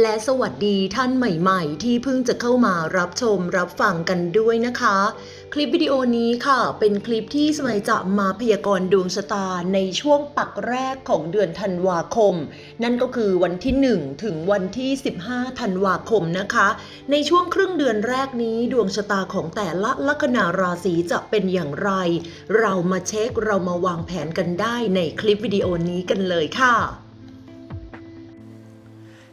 และสวัสดีท่านใหม่ๆ ที่เพิ่งจะเข้ามารับชมรับฟังกันด้วยนะคะ คลิปวิดีโอนี้ค่ะ เป็นคลิปที่สมัยจะมาพยากรณ์ดวงชะตาในช่วงปักแรกของเดือนธันวาคม นั่นก็คือวันที่ 1 ถึงวันที่ 15ธันวาคมนะคะ ในช่วงครึ่งเดือนแรกนี้ดวงชะตาของแต่ละลัคนาราศีจะเป็นอย่างไร เรามาเช็คเรามาวางแผนกันได้ในคลิปวิดีโอนี้กันเลยค่ะ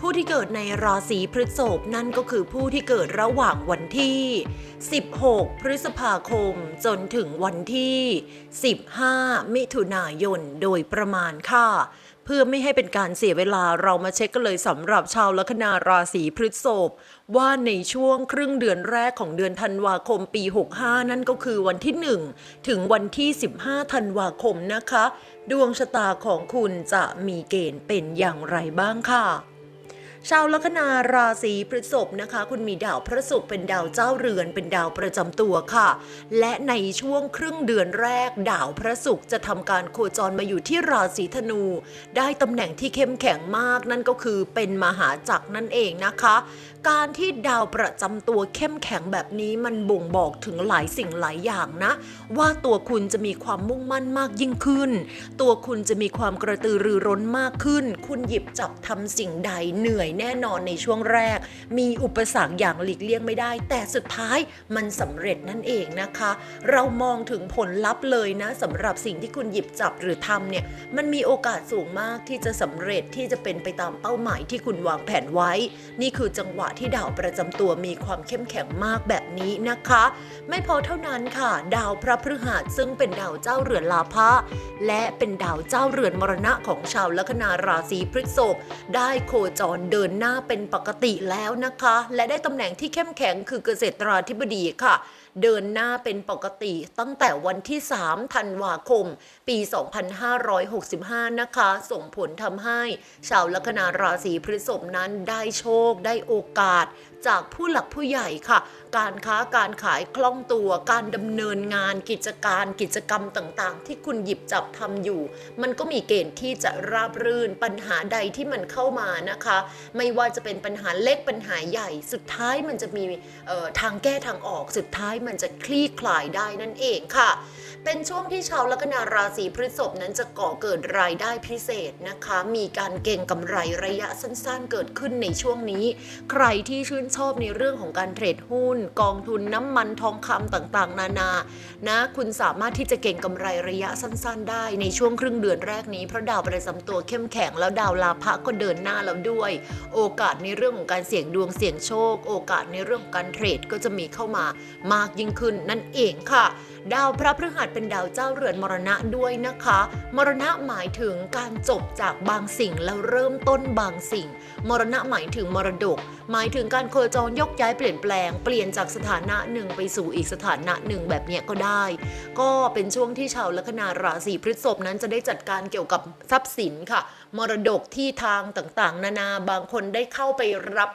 ผู้ที่เกิดในราศีพฤษภนั่นก็คือผู้ที่เกิดระหว่างวันที่ 16 พฤษภาคม จนถึงวันที่ 15 มิถุนายนโดยประมาณค่ะ เพื่อไม่ให้เป็นการเสียเวลาเรามาเช็คกันเลยสำหรับชาวลัคนาราศีพฤษภว่าในช่วงครึ่งเดือนแรกของเดือนธันวาคมปี 65 นั่นก็คือวันที่ 1 ถึงวันที่ 15 ธันวาคมนะคะ ดวงชะตาของคุณจะมีเกณฑ์เป็นอย่างไรบ้างค่ะ ชาวลัคนาราศีพฤษภนะคะ คุณมีดาวพระศุกร์เป็นดาวเจ้าเรือนเป็นดาวประจำตัวค่ะ และในช่วงครึ่งเดือนแรก ดาวพระศุกร์จะทำการโคจรมาอยู่ที่ราศีธนู ได้ตำแหน่งที่เข้มแข็งมากนั่นก็คือเป็นมหาจักรนั่นเองนะคะ การที่ดาวประจำตัวเข้มแข็งแบบนี้มันบ่งบอกถึงหลายสิ่งหลายอย่างนะ ว่าตัวคุณจะมีความมุ่งมั่นมากยิ่งขึ้น ตัวคุณจะมีความกระตือรือร้นมากขึ้น คุณหยิบจับทำสิ่งใดเหนื่อยแน่นอนในช่วงแรก มีอุปสรรคอย่างหลีกเลี่ยงไม่ได้ แต่สุดท้ายมันสำเร็จนั่นเองนะคะ เรามองถึงผลลัพธ์เลยนะสำหรับสิ่งที่คุณหยิบจับหรือทำเนี่ยมันมีโอกาสสูงมากที่จะสำเร็จที่จะเป็นไปตามเป้าหมายที่คุณวางแผนไว้ นี่คือจังหวะที่ดาวประจำตัวมีความเข้มแข็งมากแบบนี้นะคะ ไม่พอเท่านั้นค่ะ ดาวพระพฤหัสซึ่งเป็นดาวเจ้าเรือนลาภะและเป็นดาวเจ้าเรือนมรณะของชาวลัคนาราศีพฤษภได้โคจรเดินหน้าเป็นปกติแล้วนะคะ และได้ตำแหน่งที่เข้มแข็งคือเกษตราธิบดีค่ะเดินหน้าเป็นปกติตั้งแต่วันที่ 3 ธันวาคม ปี 2565 นะคะ ส่งผลทำให้ ชาวลัคนาราศีพฤษภนั้นได้โชคได้โอกาสจากผู้หลักผู้ใหญ่ค่ะ การค้าการขายคล่องตัว การดำเนินงานกิจการกิจกรรมต่างๆ ที่คุณหยิบจับทำอยู่ มันก็มีเกณฑ์ที่จะราบรื่นปัญหาใดที่มันเข้ามานะคะ ไม่ว่าจะเป็นปัญหาเล็กปัญหาใหญ่ สุดท้ายมันจะมีทางแก้ทางออก สุดท้ายมันจะคลี่คลายได้นั่นเองค่ะ เป็นช่วงที่ชาวลัคนาราศีพฤษภนั้นจะก่อเกิดรายได้พิเศษนะคะ มีการเก่งกำไรระยะสั้นๆ เกิดขึ้นในช่วงนี้ ใครที่ชื่นชอบในเรื่องของการเทรดหุ้น กองทุนน้ำมันทองคำต่างๆ นานานะคุณสามารถที่จะเก่งกำไรระยะสั้นๆ ได้ในช่วงครึ่งเดือนแรกนี้เพราะดาวประจำตัวเข้มแข็งแล้วดาวลาภะก็เดินหน้าแล้วด้วย โอกาสในเรื่องของการเสี่ยงดวงเสี่ยงโชค โอกาสในเรื่องของการเทรดก็จะมีเข้ามามากยิ่งขึ้นนั่นเองค่ะ ดาวพระพฤหัสเป็นดาวเจ้าเรือนมรณะด้วยนะคะ มรณะหมายถึงการจบจากบางสิ่งแล้วเริ่มต้นบางสิ่ง มรณะหมายถึงมรดก หมายถึงการโคจรยกย้ายเปลี่ยนแปลง เปลี่ยนจากสถานะหนึ่งไปสู่อีกสถานะหนึ่งแบบเนี้ยก็ได้ ก็เป็นช่วงที่ชาวลัคนาราศีพฤษภนั้นจะได้จัดการเกี่ยวกับทรัพย์สินค่ะ มรดกที่ทางต่างๆ นานาบางคนได้เข้าไปรับ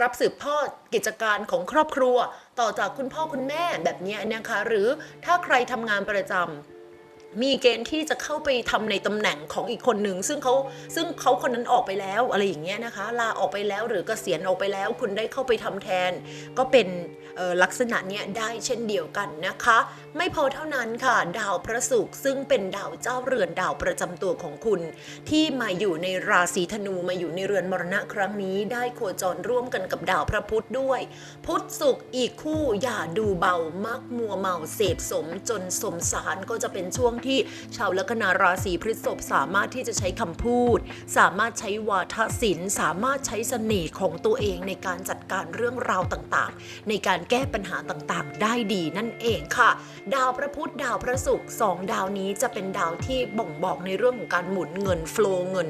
รับสืบทอดกิจการของครอบครัว ต่อจากคุณพ่อคุณแม่แบบนี้นะคะหรือถ้าใครทำงานประจำมีเกณฑ์ที่จะเข้าไปทำในตำแหน่งของอีกคนหนึ่งซึ่งเขาซึ่งเขาคนนั้นออกไปแล้วอะไรอย่างเงี้ยนะคะ ลาออกไปแล้วหรือเกษียณออกไปแล้ว คุณได้เข้าไปทำแทน ก็เป็นลักษณะเนี้ยได้เช่นเดียวกันนะคะ ไม่พอเท่านั้นค่ะดาวพระศุกร์ซึ่งเป็นดาวเจ้าเรือนดาวประจำตัวของคุณ ที่มาอยู่ในราศีธนูมาอยู่ในเรือนมรณะครั้งนี้ ได้โคจรร่วมกันกับดาวพระพุธด้วย พุธศุกร์อีกคู่อย่าดูเบามักมัวเมาเสพสมจนสมสารก็จะเป็นช่วงที่ชาวลัคนาราศีพฤษภสามารถที่จะใช้คำพูด สามารถใช้วาทศิลป์สามารถใช้เสน่ห์ของตัวเองในการจัดการเรื่องราวต่างๆ ในการแก้ปัญหาต่างๆ ได้ดีนั่นเองค่ะดาวพระพุธดาวพระศุกร์สองดาวนี้จะเป็นดาวที่บ่งบอกในเรื่องของการหมุนเงินโฟลเงิน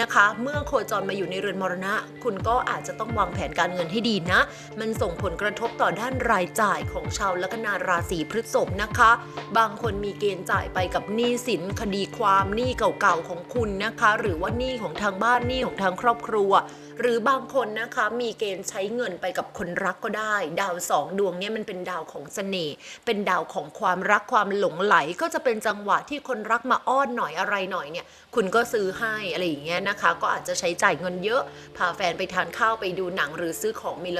นะคะ เมื่อโคจรมาอยู่ในเรือนมรณะ คุณก็อาจจะต้องวางแผนการเงินให้ดีนะ มันส่งผลกระทบต่อด้านรายจ่ายของชาวลัคนาราศีพฤษภนะคะ บางคนมีเกณฑ์จ่ายไปกับหนี้สินคดีความหนี้เก่าๆของคุณนะคะ หรือว่าหนี้ของทางบ้านหนี้ของทางครอบครัว หรือบางคนนะคะมีเกณฑ์ใช้เงินไปกับคนรักก็ได้ ดาวสองดวงเนี้มันเป็นดาวของเสน่ห์เป็นดาวของความรักความหลงไหลก็จะเป็นจังหวะที่คนรักมาอ้อนหน่อยอะไรหน่อยเนี่ย คุณก็ซื้อให้อะไรอย่างเงี้ยนะคะ ก็อาจจะใช้จ่ายเงินเยอะ พาแฟนไปทานข้าวไปดูหนังหรือซื้อของมี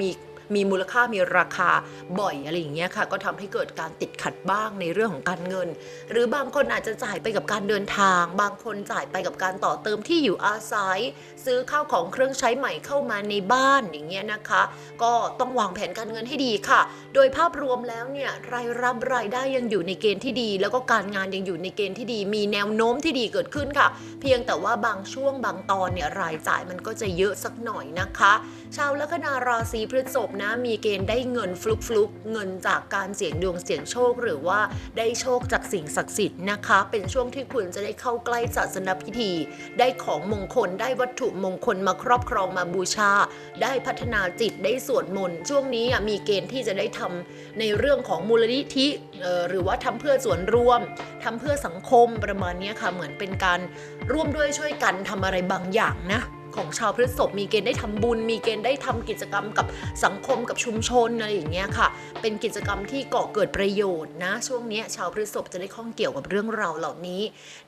มี มีมูลค่ามีราคาบ่อยอะไรอย่างเงี้ยค่ะ ก็ทำให้เกิดการติดขัดบ้างในเรื่องของการเงิน หรือบางคนอาจจะจ่ายไปกับการเดินทาง บางคนจ่ายไปกับการต่อเติมที่อยู่อาศัย ซื้อข้าวของเครื่องใช้ใหม่เข้ามาในบ้านอย่างเงี้ยนะคะ ก็ต้องวางแผนการเงินให้ดีค่ะ โดยภาพรวมแล้วเนี่ยรายรับรายได้ยังอยู่ในเกณฑ์ที่ดี แล้วก็การงานยังอยู่ในเกณฑ์ที่ดี มีแนวโน้มที่ดีเกิดขึ้นค่ะ เพียงแต่ว่าบางช่วงบางตอนเนี่ยรายจ่ายมันก็จะเยอะสักหน่อยนะคะ ชาวลัคนาราศีพฤษภนะมีเกณฑ์ได้เงินฟลุกฟลุกๆ เงินจากการเสี่ยงดวงเสี่ยงโชค หรือว่าได้โชคจากสิ่งศักดิ์สิทธิ์นะคะ เป็นช่วงที่คุณจะได้เข้าใกล้ศาสนพิธี ได้ของมงคลได้วัตถุมงคลมาครอบครองมาบูชา ได้พัฒนาจิตได้สวดมนต์ช่วงนี้มีเกณฑ์ที่จะได้ทำในเรื่องของมูลนิธิหรือว่าทำเพื่อส่วนรวมทำเพื่อสังคมประมาณนี้ค่ะเหมือนเป็นการร่วมด้วยช่วยกันทำอะไรบางอย่างนะ ของชาวพฤษภมีเกณฑ์ได้ทำบุญ มีเกณฑ์ได้ทำกิจกรรมกับสังคมกับชุมชนอะไรอย่างเงี้ยค่ะ เป็นกิจกรรมที่ก่อเกิดประโยชน์นะ ช่วงนี้ชาวพฤษภจะได้ข้องเกี่ยวกับเรื่องราวเหล่านี้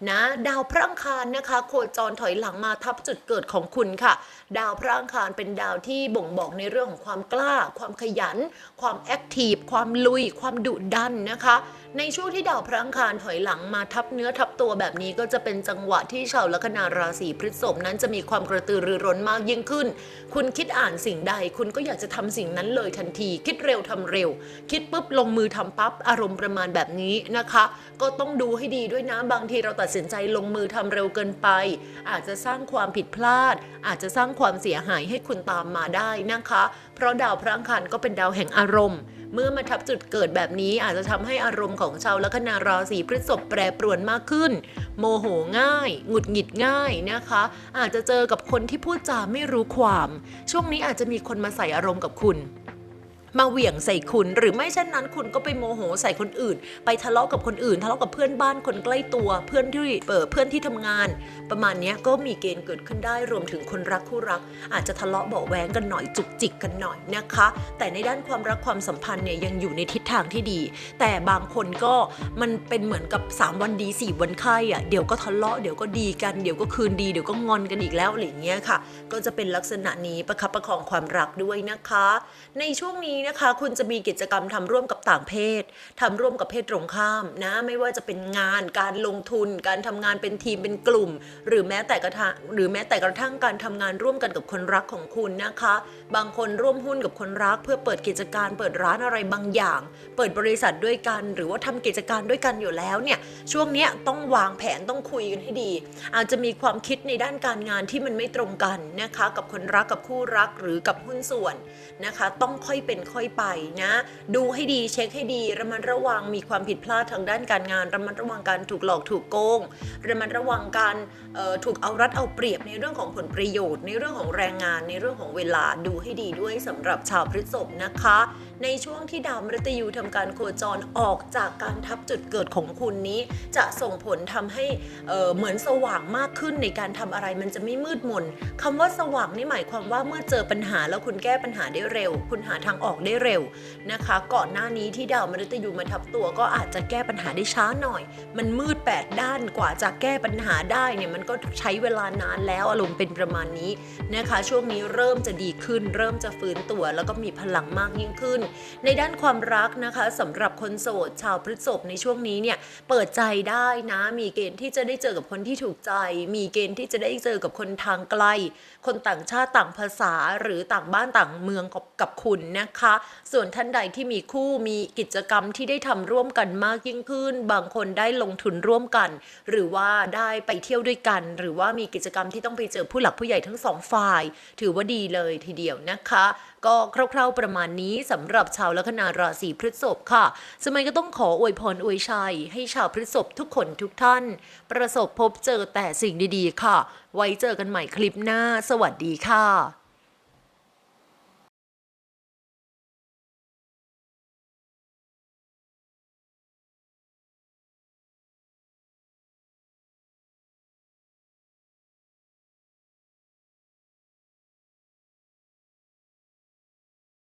นะดาวพระอังคารนะคะ โคจรถอยหลังมาทับจุดเกิดของคุณค่ะ ดาวพระอังคารเป็นดาวที่บ่งบอกในเรื่องของความกล้า ความขยัน ความแอคทีฟความลุย ความดุดันนะคะ ในช่วงที่ดาวพระอังคารถอยหลังมาทับเนื้อทับตัวแบบนี้ก็จะเป็นจังหวะที่ชาวลัคนาราศีพฤษภนั้นจะมีความกระตือรือร้นมากยิ่งขึ้น คุณคิดอ่านสิ่งใด คุณก็อยากจะทำสิ่งนั้นเลยทันที คิดเร็วทำเร็ว คิดปุ๊บลงมือทำปั๊บอารมณ์ประมาณแบบนี้นะคะ ก็ต้องดูให้ดีด้วยนะบางทีเราตัดสินใจลงมือทำเร็วเกินไป อาจจะสร้างความผิดพลาด อาจจะสร้างความเสียหายให้คุณตามมาได้นะคะ เพราะดาวพระอังคารก็เป็นดาวแห่งอารมณ์ เมื่อมาทับจุดเกิดแบบนี้อาจจะทำให้อารมณ์ของชาวลัคนาราศีพฤษภแปรปรวนมากขึ้น โมโหง่าย หงุดหงิดง่ายนะคะ อาจจะเจอกับคนที่พูดจาไม่รู้ความ ช่วงนี้อาจจะมีคนมาใส่อารมณ์กับคุณ มาเหวี่ยงใส่คุณ หรือไม่เช่นนั้นคุณก็ไปโมโหใส่คนอื่น ไปทะเลาะกับคนอื่น ทะเลาะกับเพื่อนบ้านคนใกล้ตัว เพื่อนที่เปิดเพื่อนที่ทำงาน ประมาณนี้ก็มีเกณฑ์เกิดขึ้นได้รวมถึงคนรักคู่รัก อาจจะทะเลาะเบาะแว้งกันหน่อยจุกจิกกันหน่อยนะคะ แต่ในด้านความรักความสัมพันธ์เนี่ยยังอยู่ในทิศทางที่ดี แต่บางคนก็มันเป็นเหมือนกับ 3 วันดี 4 วันไข้อะเดี๋ยวก็ทะเลาะเดี๋ยวก็ดีกันเดี๋ยวก็คืนดีเดี๋ยวก็งอนกันอีกแล้วอะไรเงี้ยค่ะ ก็จะเป็นลักษณะนี้ประคับประคองความรักด้วยนะคะ ในช่วงนี้นะคะคุณจะมีกิจกรรมทำร่วมกับต่างเพศทำร่วมกับเพศตรงข้ามนะไม่ว่าจะเป็นงานการลงทุน การทำงานเป็นทีมเป็นกลุ่ม หรือแม้แต่กระทั่งหรือแม้แต่กระทั่งการทำงานร่วมกันกับคนรักของคุณนะคะ บางคนร่วมหุ้นกับคนรัก เพื่อเปิดกิจการเปิดร้านอะไรบางอย่าง เปิดบริษัทด้วยกัน หรือว่าทำกิจการด้วยกันอยู่แล้วเนี่ยช่วงนี้ต้องวางแผนต้องคุยกันให้ดี อาจจะมีความคิดในด้านการงานที่มันไม่ตรงกันนะคะ กับคนรักกับคู่รักหรือกับหุ้นส่วนนะคะ ต้องค่อยเป็นค่อยไปนะ ดูให้ดีเช็คให้ดี ระมัดระวังมีความผิดพลาดทางด้านการงาน ระมัดระวังการถูกหลอกถูกโกง ระมัดระวังการเอ่อถูกเอารัดเอาเปรียบในเรื่องของผลประโยชน์ ในเรื่องของแรงงานในเรื่องของเวลาดูให้ดีด้วยสำหรับชาวพฤษภนะคะ ในช่วงที่ดาวมฤตยูทำการโคจรออกจากการทับจุดเกิดของคุณนี้ จะส่งผลทำให้เเหมือนสว่างมากขึ้นในการทำอะไรมันจะไม่มืดมนคำว่าสว่างนี่หมายความว่าเมื่อเจอปัญหาแล้วคุณแก้ปัญหาได้เร็ว คุณหาทางออกได้เร็วนะคะ ก่อนหน้านี้ที่ดาวมฤตยูมาทับตัวก็อาจจะแก้ปัญหาได้ช้าหน่อย มันมืดแปดด้านกว่าจะแก้ปัญหาได้เนี่ยมันก็ใช้เวลานานแล้วอารมณ์เป็นประมาณนี้นะคะ ช่วงนี้เริ่มจะดีขึ้น เริ่มจะฟื้นตัว แล้วก็มีพลังมากยิ่งขึ้นในด้านความรักนะคะสำหรับคนโสดชาวพฤษภในช่วงนี้เนี่ยเปิดใจได้นะมีเกณฑ์ที่จะได้เจอกับคนที่ถูกใจ มีเกณฑ์ที่จะได้เจอกับคนทางไกล คนต่างชาติต่างภาษาหรือต่างบ้านต่างเมืองกับกับคุณนะคะ ส่วนท่านใดที่มีคู่มีกิจกรรมที่ได้ทำร่วมกันมากยิ่งขึ้น บางคนได้ลงทุนร่วมกัน หรือว่าได้ไปเที่ยวด้วยกัน หรือว่ามีกิจกรรมที่ต้องไปเจอผู้หลักผู้ใหญ่ทั้งสองฝ่าย ถือว่าดีเลยทีเดียวนะคะ ก็คร่าวๆประมาณนี้สำหรับรับชาวลัคนาราศีพฤษภค่ะสมัยก็ต้องขออวยพรอวยชัย ให้ชาวพฤษภทุกคนทุกท่าน ประสบพบเจอแต่สิ่งดีๆ ค่ะ ไว้เจอกันใหม่คลิปหน้า สวัสดีค่ะ